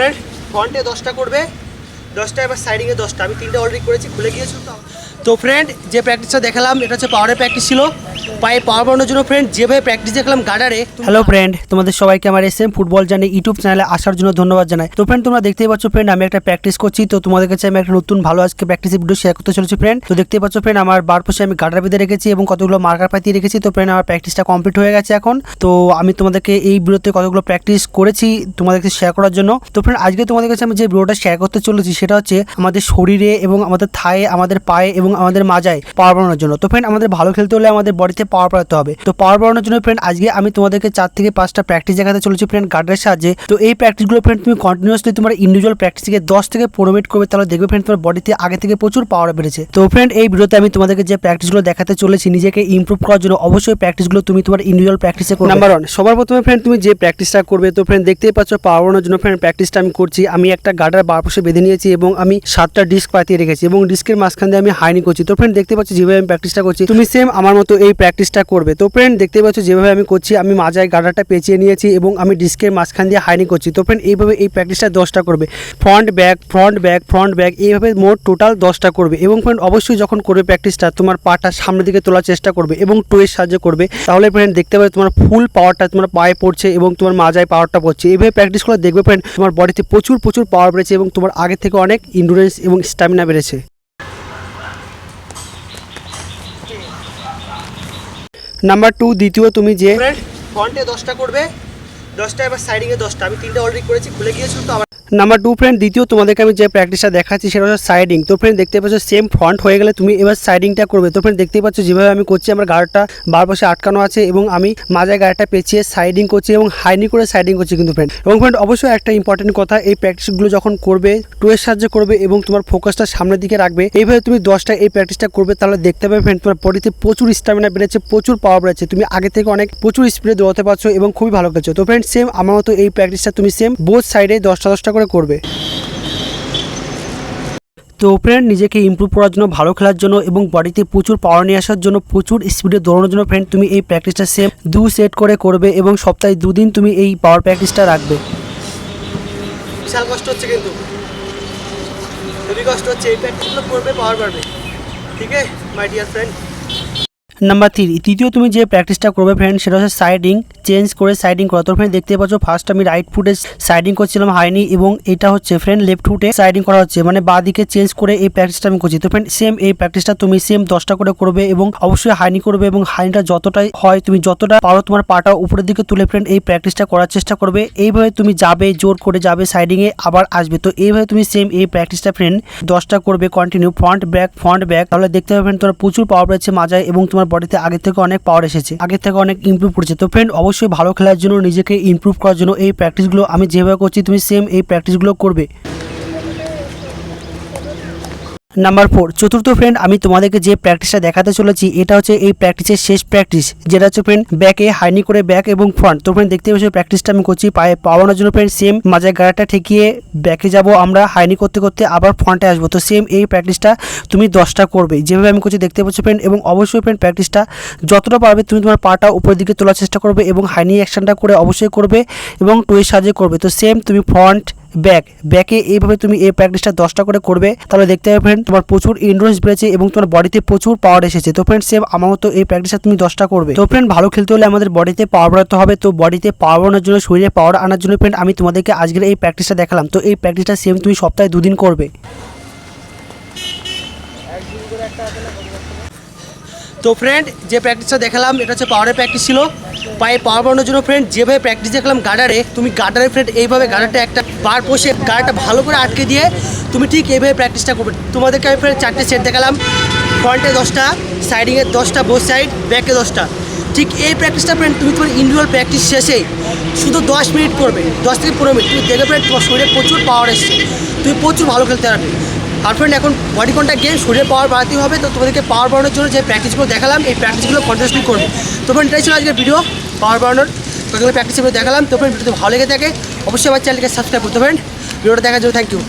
Friend ফ্রন্টে দশটা করবে। দশটা, এবার সাইডিংয়ে দশটা। আমি তিনটে অলরেডি করেছি, খুলে গিয়েছিল তো। তো ফ্রেন্ড যে প্র্যাকটিসটা দেখালাম, এটা হচ্ছে পাওয়ারের প্র্যাকটিস ছিল। পায়ে পাওয়ার বানানোর জন্য ফ্রেন্ড যেভাবে প্র্যাকটিস দেখালাম গার্ডারে হ্যালো ফ্রেন্ড তোমাদের সবাইকে আমার এস এম ফুটবল জানে ইউটিউব চ্যানেলে আসার জন্য ধন্যবাদ জানাই। তো ফ্রেন্ড তোমরা দেখতেই পাচ্ছ ফ্রেন্ড আমি একটা প্র্যাকটিস করছি, তো তোমাদের কাছে আমি একটা নতুন ভালো আজকে প্র্যাকটিস ভিডিও শেয়ার করতে চলেছি ফ্রেন্ড তো দেখতেই পাচ্ছ ফ্রেন্ড আমার বার পাশে আমি গার্ডার বেঁধে রেখেছি এবং কতগুলো মার্কার পাতিয়ে রেখেছি। তো ফ্রেন্ড আমার প্র্যাকটিসটা কমপ্লিট হয়ে গেছে এখন। তো আমি তোমাদেরকে এই ভিডিওতে কতগুলো প্র্যাকটিস করেছি তোমাদেরকে শেয়ার করার জন্য। তো ফ্রেন্ড আজকে তোমাদের কাছে আমি যে ভিডিওটা শেয়ার করতে চলেছি, সেটা হচ্ছে আমাদের শরীরে এবং আমাদের থায়ে, আমাদের পায়ে এবং আমাদের মাজায় পাওয়ার বাড়ানোর জন্য। তো ফ্রেন্ড আমাদের ভালো খেলতে হলে আমাদের বডিতে পাওয়ার বাড়াতে হবে। তো পাওয়ার বাড়ানোর জন্য ফ্রেন্ড আজকে আমি তোমাদেরকে চার থেকে পাঁচটা প্র্যাকটিস দেখাতে চলেছি ফ্রেন্ড গার্ডের সাহায্যে। তো এই প্র্যাকটিসগুলো ফ্রেন্ড তুমি কন্টিনিউসলি তোমার ইন্ডিভিজুয়াল প্র্যাকটিস থেকে দশ থেকে পনেরো মিনিট করবে, তাহলে দেখবে ফ্রেন্ড তোমার বডিতে আগে থেকে প্রচুর পাওয়ার বেড়েছে। তো ফ্রেন্ড এই ভিডিওতে আমি তোমাদেরকে যে প্র্যাকটিসগুলো দেখাতে চলেছি, নিজেকে ইমপ্রুভ করার জন্য অবশ্যই প্র্যাকটিসগুলো তুমি তোমার ইন্ডিভিজুয়াল প্র্যাকটিসে করবে। নাম্বার ওয়ান সবার প্রথমে ফ্রেন্ড তুমি যে প্র্যাকটিসটা করবে, তো ফ্রেন্ড দেখতেই পাচ্ছ পাওয়ার বাড়ানোর জন্য ফ্রেন্ড প্র্যাকটিসটা আমি করছি। আমি একটা গার্ডার বার পাশে বেঁধে নিয়েছি এবং আমি সাতটা ডিস্ক পাতিয়ে রেখেছি এবং ডিস্কের মাঝখান দিয়ে আমি হাইনি করছি। তো ফ্রেন্ড দেখতে পাচ্ছ যেভাবে আমি প্র্যাকটিসটা করছি। তুমি সেম আমার মতো এই প্র্যাকটিসটা করবে। তো ফ্রেন্ড দেখতে পাচ্ছ যেভাবে আমি করছি, আমি মাজায় গার্ডারটা পেঁচিয়ে নিয়েছি এবং আমি ডিস্কের মাঝখান দিয়ে হাইনি করছি। তো ফ্রেন্ড এইভাবে এই প্র্যাকটিসটা দশটা করবে। Front back front back front back এইভাবে মোট টোটাল দশটা করবে। এবং ফ্রেন্ড অবশ্যই যখন করবে প্র্যাকটিসটা তোমার পাটা সামনের দিকে তোলার চেষ্টা করবে এবং টোয়ের সাহায্য করবে। তাহলে ফ্রেন্ড দেখতে পাবে তোমার ফুল পাওয়ারটা তোমার পায়ে পড়ছে এবং তোমার মাজায় পাওয়ারটা পড়ছে। এইভাবে প্র্যাকটিস করে দেখবে ফ্রেন্ড তোমার বডিতে প্রচুর প্রচুর পাওয়ার বেড়েছে এবং তোমার আগে থেকে অনেক ইন্ডুরেন্স এবং স্ট্যামিনা বেড়েছে। নাম্বার টু দ্বিতীয়, তুমি যে ফ্রন্টে দশটা করবে। দশটা, এবার সাইডিংয়ে দশটা। আমি তিনটা অলরেডি করেছি, খুলে গিয়েছিল তো আবার নাম্বার টু ফ্রেন্ড দ্বিতীয়, তোমাদেরকে আমি যে প্র্যাকটিসটা দেখাচ্ছি সেটা হচ্ছে সাইডিং তো ফ্রেন্ড দেখতে পাচ্ছ সেম ফ্রন্ট হয়ে গেলে তুমি এবার সাইডিংটা করবে। তো ফ্রেন্ড দেখতেই পাচ্ছ যেভাবে আমি করছি, আমার গাড়টা বার পাশে আটকানো আছে এবং আমি মাঝে গাড়িটা পেঁচিয়ে সাইডিং করছি এবং হাইনি করে সাইডিং করছি কিন্তু ফ্রেন্ড এবং ফ্রেন্ড অবশ্যই একটা ইম্পর্টেন্ট কথা, এই প্র্যাকটিসগুলো যখন করবে টুয়ের সাহায্য করবে এবং তোমার ফোকাসটা সামনের দিকে রাখবে, এইভাবে তুমি দশটা এই প্র্যাকটিসটা করবে, তাহলে দেখতে পাবে ফ্রেন্ড তোমার বডিতে প্রচুর স্ট্যামিনা বেড়েছে, প্রচুর পাওয়ার বেড়েছে। তুমি আগে থেকে অনেক প্রচুর স্পিডে দৌড়াতে পারছ এবং খুবই ভালো খেলছো। তো ফ্রেন্ড সেম আমার মতো এই প্র্যাকটিসটা তুমি সেম বোথ সাইডে দশটা দশটা করে করবে। তো ফ্রেন্ড নিজেকে ইমপ্রুভ করার জন্য ভালো খেলার জন্য এবং বডিতে প্রচুর পাওয়ার নিয়ে আসার জন্য প্রচুর স্পিডে দৌড়ানোর জন্য ফ্রেন্ড তুমি এই প্র্যাকটিসটা সেম দু সেট করে করবে এবং সপ্তাহে দুদিন তুমি এই পাওয়ার প্র্যাকটিসটা রাখবে। বিশাল কষ্ট হচ্ছে কিন্তু। খুবই কষ্ট হচ্ছে এই প্র্যাকটিসগুলো করবে পাওয়ার বাড়বে। ঠিক আছে my dear friend number three তৃতীয় তুমি যে প্র্যাকটিসটা করবে ফ্রেন্ড সেটা হচ্ছে সাইডিং চেঞ্জ করে সাইডিং করা। তো ফ্রেন্ড দেখতে পাচ্ছ ফার্স্ট আমি রাইট ফুটে সাইডিং করছিলাম, হাইনি, এবং এটা হচ্ছে ফ্রেন্ড লেফট ফুটে সাইডিং করা হচ্ছে। মানে বাঁ দিকে চেঞ্জ করে এই প্র্যাকটিসটা আমি করছি। তো ফ্রেন্ড সেম এই প্র্যাকটিসটা তুমি সেম দশটা করে করবে এবং অবশ্যই হাইনি করবে এবং হাইনিটা যতটাই হয়, তুমি যতটা পারো তোমার পাটা উপরের দিকে তুলে ফ্রেন্ড এই প্র্যাকটিসটা করার চেষ্টা করবে। এইভাবে তুমি যাবে, জোর করে যাবে সাইডিংয়ে আবার আসবে। তো এইভাবে তুমি সেম এই প্র্যাকটিসটা ফ্রেন্ড দশটা করবে continue front back front back তাহলে দেখতে পাবেন তোমার প্রচুর পাওয়ার রয়েছে মাজায় এবং তোমার বডিতে আগে থেকে অনেক পাওয়ার এসেছে আগে থেকে অনেক ইম্প্রুভ করেছে। তো ফ্রেন্ড অবশ্যই ভালো খেলার জন্য নিজেকে ইম্প্রুভ করার জন্য এই প্র্যাকটিসগুলো আমি যেভাবে করছি, তুমি সেম এই প্র্যাকটিসগুলো করবে। নাম্বার ফোর চতুর্থ ফ্রেন্ড আমি তোমাদেরকে যে প্র্যাকটিসটা দেখাতে চলেছি, এটা হচ্ছে এই প্র্যাকটিসের শেষ প্র্যাকটিস যেটা হচ্ছে ফ্রেন্ড ব্যাকে হাইনি করে ব্যাক এবং ফ্রন্ট তো ফ্রেন্ড দেখতে পাচ্ছি প্র্যাকটিসটা আমি করছি, পায়ে পাওয়ানোর জন্য ফ্রেন্ড সেম মাঝে গাড়াটা ঠেকিয়ে ব্যাকে যাব আমরা হাইনি করতে করতে আবার ফ্রন্টে আসব। তো সেম এই প্র্যাকটিসটা তুমি দশটা করবে। যেভাবে আমি করছি, দেখতে পাচ্ছি ফ্রেন্ড এবং অবশ্যই ফ্রেন্ড প্র্যাকটিসটা যতটা পারবে, তুমি তোমার পাটা উপরের দিকে তোলার চেষ্টা করবে এবং হাইনি অ্যাকশনটা করে অবশ্যই করবে এবং টুয়ের সাহায্যে করবে। তো সেম তুমি ফ্রন্ট ব্যাক ব্যাকে এইভাবে তুমি এই প্র্যাকটিসটা দশটা করে করবে, তাহলে দেখতে পাবে ফ্রেন্ড তোমার প্রচুর ইন্ডোরেন্স বেড়েছে এবং তোমার বডিতে প্রচুর পাওয়ার এসেছে। তো ফ্রেন্ড সেম আমার মতো এই প্র্যাকটিসটা তুমি দশটা করবে। তো ফ্রেন্ড ভালো খেলতে হলে আমাদের বডিতে পাওয়ার বাড়াতে হবে। তো বডিতে পাওয়ার বাড়ানোর জন্য, শরীরে পাওয়ার আনার জন্য ফ্রেন্ড আমি তোমাদেরকে আজকের এই প্র্যাকটিসটা দেখালাম। তো এই প্র্যাকটিসটা সেম তুমি সপ্তাহে দুদিন করবে। তো ফ্রেন্ড যে প্র্যাকটিসটা দেখালাম, এটা হচ্ছে পাওয়ারের প্র্যাকটিস ছিল। পায়ে পাওয়ার বাড়ানোর জন্য ফ্রেন্ড যেভাবে প্র্যাকটিস দেখলাম গার্ডারে তুমি গার্ডারে ফ্রেন্ড এইভাবে গার্ডারটা একটা বার পোষে গার্ডারটা ভালো করে আটকে দিয়ে তুমি ঠিক এইভাবে প্র্যাকটিসটা করবে। তোমাদেরকে আমি ফ্রেন্ড চারটে সেট দেখালাম। ফ্রন্টে দশটা সাইডিংয়ে দশটা বোথ সাইড ব্যাকে দশটা। ঠিক এই প্র্যাকটিসটা ফ্রেন্ড তুমি তোমার ইন্ডিভিজুয়াল প্র্যাকটিস শেষে শুধু দশ মিনিট করবে, দশ থেকে পনেরো মিনিট। তুমি দেখবে ফ্রেন্ড তোমার শরীরে প্রচুর পাওয়ার এসছে। তুমি প্রচুর ভালো খেলতে পারবে। আর ফ্রেন্ড এখন বডি কন্ট্যাক্ট গেম শরীরে পাওয়ার বাড়াতে হবে। তো তোমাদেরকে পাওয়ার বাড়ানোর জন্য যে প্র্যাকটিসগুলো দেখালাম, এই প্র্যাকটিসগুলো কন্টিনিউসলি করবে। তো ফ্রেন্ড এটাই ছিল আজকের ভিডিও পাওয়ার বাড়ানোর। কতগুলো প্র্যাকটিসগুলো দেখালাম। তো ভালো লেগে থাকে, অবশ্যই আমার চ্যানেলকে সাবস্ক্রাইব করতে পারেন। ভিডিওটা দেখার জন্য থ্যাংক ইউ